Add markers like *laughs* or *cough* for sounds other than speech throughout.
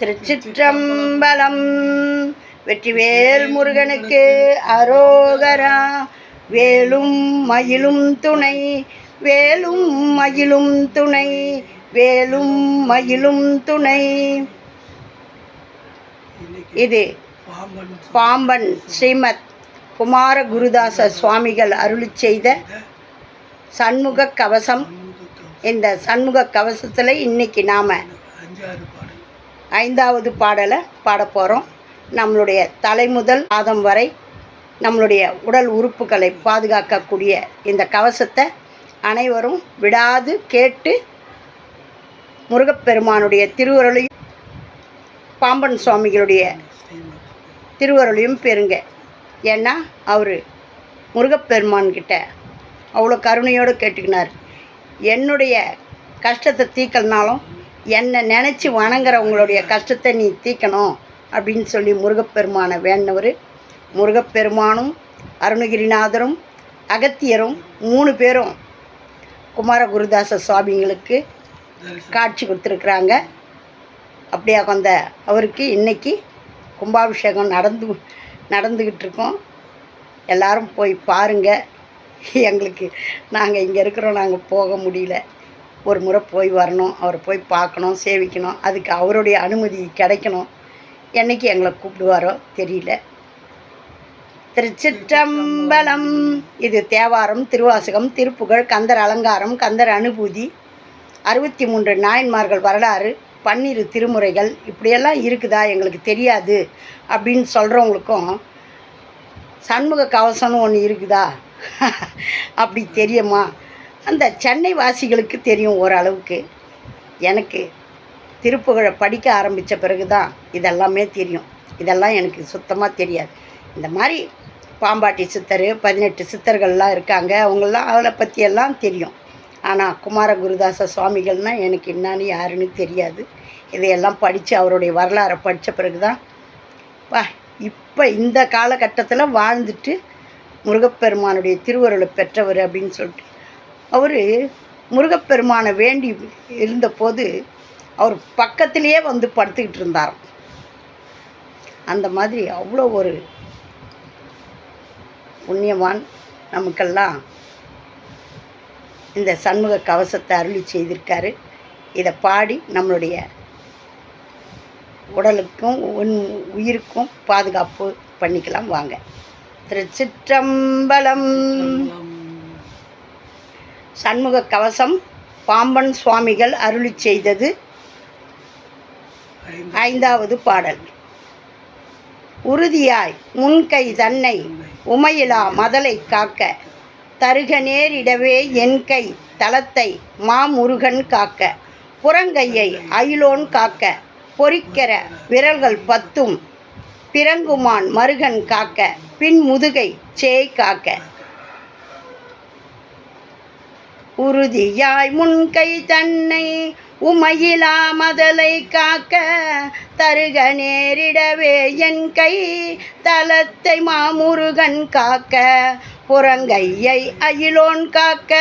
திருச்சிற்றம்பலம். வெற்றிவேல் முருகனுக்கு அரோகரா. வேலும் மயிலும் துணை. வேலும் மயிலும் துணை. வேலும் மயிலும் துணை. இது பாம்பன் ஸ்ரீமத் குமார குருதாச சுவாமிகள் அருளி செய்த சண்முக கவசம். இந்த சண்முக கவசத்தில் இன்னைக்கு நாம் ஐந்தாவது பாடலை பாடப்போகிறோம் நம்மளுடைய தலைமுதல் பாதம் வரை நம்மளுடைய உடல் உறுப்புகளை பாதுகாக்கக்கூடிய இந்த கவசத்தை அனைவரும் விடாது கேட்டு முருகப்பெருமானுடைய திருவருளையும் பாம்பன் சுவாமிகளுடைய திருவருளையும் பெறுங்க. ஏன்னா அவர் முருகப்பெருமான்கிட்ட அவ்வளோ கருணையோடு கேட்டுக்கினார். என்னுடைய கஷ்டத்தை தீக்கலனாலும் என்னை நினச்சி வணங்குறவங்களுடைய கஷ்டத்தை நீ தீக்கணும் அப்படின்னு சொல்லி முருகப்பெருமானை வேண்டவர். முருகப்பெருமானும் அருணகிரிநாதரும் அகத்தியரும் மூணு பேரும் குமார குருதாச சுவாமிங்களுக்கு காட்சி கொடுத்துருக்குறாங்க. அப்படியா வந்த அவருக்கு இன்னைக்கு கும்பாபிஷேகம் நடந்து நடந்துக்கிட்டு இருக்கோம் எல்லாரும் போய் பாருங்கள் எங்களுக்கு நாங்கள் இங்கே இருக்கிறோம் நாங்கள் போக முடியல. ஒரு முறை போய் வரணும் அவரை போய் பார்க்கணும் சேவிக்கணும். அதுக்கு அவருடைய அனுமதி கிடைக்கணும். என்னைக்கு எங்களை கூப்பிடுவாரோ தெரியல. திருச்சிற்றம்பலம் இது தேவாரம் திருவாசகம் திருப்புகழ் கந்தர் அலங்காரம் கந்தர் அனுபூதி அறுபத்தி மூன்று நாயன்மார்கள் வரலாறு பன்னிரு திருமுறைகள் இப்படியெல்லாம் இருக்குதா? எங்களுக்கு தெரியாது. அப்படின்னு சொல்கிறவங்களுக்கும் சண்முக கவசம்னு ஒன்று இருக்குதா? *laughs* அப்படி தெரியுமா? அந்த சென்னை வாசிகளுக்கு தெரியும் ஓரளவுக்கு. எனக்கு திருப்புகழை படிக்க ஆரம்பித்த பிறகு தான் இதெல்லாமே தெரியும். இதெல்லாம் எனக்கு சுத்தமாக தெரியாது. இந்த மாதிரி பாம்பாட்டி சித்தர் பதினெட்டு சித்தர்கள்லாம் இருக்காங்க. அவங்களாம் அவளை பற்றியெல்லாம் தெரியும். ஆனால் குமார குருதாச சுவாமிகள்னால் எனக்கு என்னான்னு யாருன்னு தெரியாது. இதையெல்லாம் படித்து அவருடைய வரலாறை படித்த பிறகு தான் பா இப்போ இந்த காலகட்டத்தில் வாழ்ந்துட்டு முருகப்பெருமானுடைய திருவருளை பெற்றவர் அப்படின்னு சொல்லிட்டு அவர் முருகப்பெருமானை வேண்டி இருந்தபோது அவர் பக்கத்திலேயே வந்து படுத்துக்கிட்டு இருந்தார். அந்த மாதிரி அவ்வளோ ஒரு புண்ணியவான் நமக்கெல்லாம் இந்த சண்முக கவசத்தை அருளி செய்திருக்காரு. இதை பாடி நம்மளுடைய உடலுக்கும் உன் உயிருக்கும் பாதுகாப்பு பண்ணிக்கலாம் வாங்க. திருச்சிற்றம்பலம். சண்முக கவசம் பாம்பன் சுவாமிகள் அருளி செய்தது. ஐந்தாவது பாடல். உறுதியாய் முன்கை தன்னை உமையிலா மதலை காக்க தருக நேரிடவே என் கை தளத்தை மாமுருகன் காக்க புறங்கையை அயிலோன் காக்க பொறிக்கிற விரல்கள் பத்தும் பிறங்குமான் மருகன் காக்க பின் முதுகை சேய் காக்க. உறுதியாய் முன்கை தன்னை உமையிலா மதலை காக்க தருக நேரிடவே என் கை தலத்தை மாமுருகன் காக்க. புறங்கையை அயிலோன் காக்க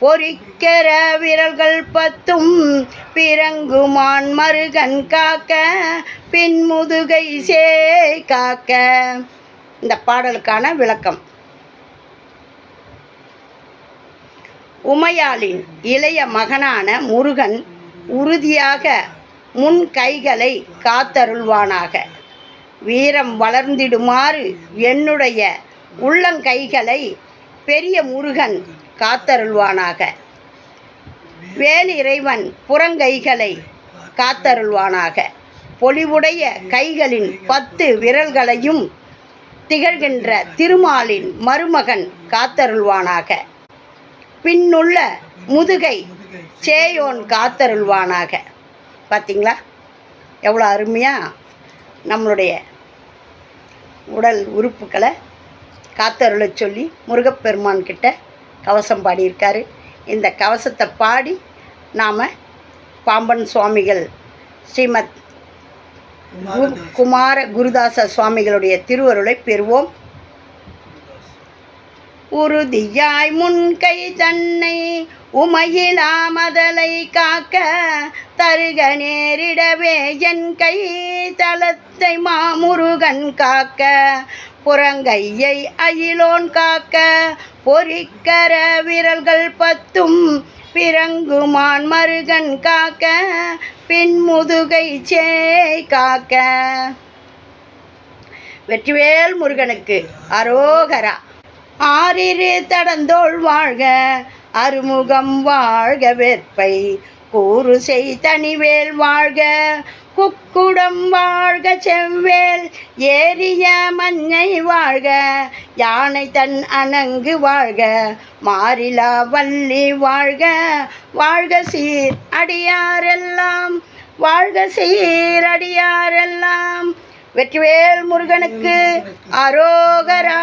பொறிக்கிற விரல்கள் பத்தும் பிறங்குமான் மருகன் காக்க பின்முதுகை சே காக்க. இந்த பாடலுக்கான விளக்கம். உமையாளின் இளைய மகனான முருகன் உறுதியாக முன் கைகளை காத்தருள்வானாக. வீரம் வளர்ந்திடுமாறு என்னுடைய உள்ளங்கைகளை பெரிய முருகன் காத்தருள்வானாக. வேலிறைவன் புறங்கைகளை காத்தருள்வானாக. பொலிவுடைய கைகளின் பத்து விரல்களையும் திகழ்கின்ற திருமாலின் மருமகன் காத்தருள்வானாக. பின்னுள்ள முதுகை சேயோன் காத்தருள்வானாக. பார்த்தீங்களா எவ்வளோ அருமையாக நம்மளுடைய உடல் உறுப்புகளை காத்தருளை சொல்லி முருகப்பெருமான் கிட்ட கவசம் பாடியிருக்காரு. இந்த கவசத்தை பாடி நாம் பாம்பன் சுவாமிகள் ஸ்ரீமத் கு- குமார குருதாச சுவாமிகளுடைய திருவருளை பெறுவோம். உறுதியாய் முன்கை தன்னை உமையிலா மதலை காக்க தருக நேரிடவே என் கை தளத்தை மாமுருகன் காக்க. புறங்கையை அயிலோன் காக்க பொறிக்கர விரல்கள் பத்தும் பிறங்குமான் மருகன் காக்க பின்முதுகை சேய் காக்க. வெற்றிவேல் முருகனுக்கு அரோகரா. ஆறிரு தடந்தோள் வாழ்க அருமுகம் வாழ்க வெற்பை கூறு செய் தனிவேல் வாழ்க. குக்குடம் வாழ்க செவ்வேல் ஏரிய மஞ்சை வாழ்க. யானை தன் அணங்கு வாழ்க மாறிலா வள்ளி வாழ்க. வாழ்க சீர் அடியாரெல்லாம் வாழ்க சீர் அடியாரெல்லாம். வெற்றிவேல் முருகனுக்கு அரோகரா